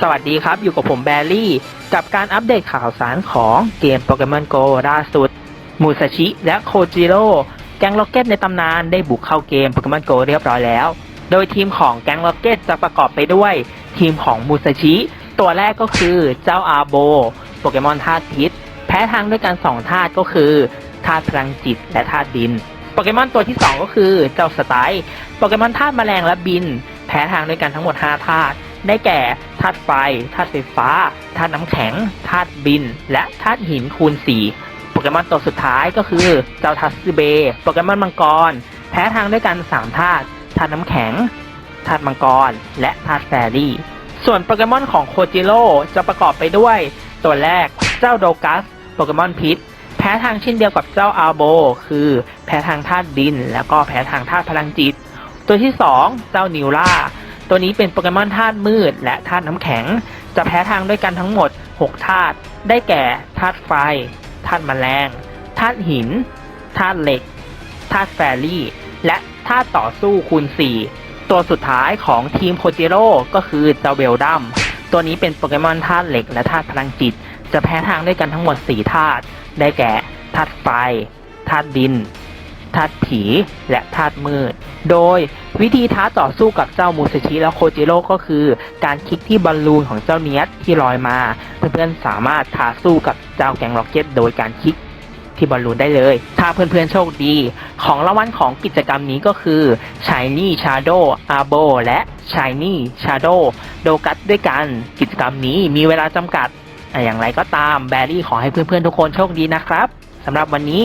สวัสดีครับ อยู่กับผมแบร์รี่ กับการอัปเดตข่าวสารของเกมโปเกมอนโกล่าสุด มูซาชิ และโคจิโร่แก๊งล็อกเก็ตในตำนานได้บุกเข้าเกมโปเกมอนโกเรียบร้อยแล้ว โดยทีมของแก๊งล็อกเก็ตจะประกอบไปด้วย ทีมของมูซาชิ ตัวแรกก็คือเจ้าอาโบโปเกมอนธาตุพิษ แพ้ทางด้วยกัน2ธาตุก็คือธาตุพลังจิตและธาตุดินโปเกมอนตัวที่ 2 ก็คือเจ้าสไตล์โปเกมอนธาตุแมลงและบิน แพ้ทางด้วยกันทั้งหมด 5 ธาตุ ได้แก่ธาตุไฟธาตุไฟฟ้าธาตุน้ำแข็งธาตุบิน และธาตุหินคูณ 4 โปเกมอนตัวสุดท้ายก็คือเจ้าทัสซึเบโปเกมอนมังกร แพ้ทางด้วยกัน3ธาตุธาตุน้ำแข็งธาตุมังกร และธาตุแฟรี่ ส่วนโปเกมอนของโคจิโร่จะประกอบไปด้วย ตัวแรกเจ้าโดกัสโปเกมอนพิษแพ้ทางเช่นเดียวกับเจ้าอาโบ คือแพ้ทางธาตุดิน แล้วก็แพ้ทางธาตุพลังจิต ตัวที่ 2 เจ้านิวล่า ตัวนี้เป็นโปเกมอนธาตุมืดและธาตุน้ำแข็ง จะแพ้ทางด้วยกันทั้งหมด 6 ธาตุ ได้แก่ธาตุไฟ ธาตุแมลง ธาตุหิน ธาตุเหล็ก ธาตุแฟรี่ และธาตุต่อสู้คูณ 4 ตัวสุดท้ายของทีมโคจิโร่ก็คือเจ้าเวลดัม ตัวนี้เป็นโปเกมอนธาตุเหล็กและธาตุพลังจิต จะแพ้ทางด้วยกันทั้งหมด 4 ธาตุ ได้แก่ธาตุไฟ ธาตุดิน ธาตุผี และธาตุมืด โดยวิธีท้าต่อสู้กับเจ้ามูซาชิและโคจิโร่ก็คือ การคลิกที่บอลลูนของเจ้าเนียสที่ลอยมา เพื่อนๆสามารถท้าสู้กับเจ้าแกงล็อกเก็ต โดยการคลิกที่บอลลูนได้เลย ถ้าเพื่อนๆโชคดี ของรางวัลของกิจกรรมนี้ก็คือ Shiny Shadow Arbo และ Shiny Shadow โดกัสด้วยกัน กิจกรรมนี้มีเวลาจำกัดอ่อย่างไรก็ตามแบรี่ขอให้เพื่อนๆทุกคนโชคดีนะครับสำหรับวันนี้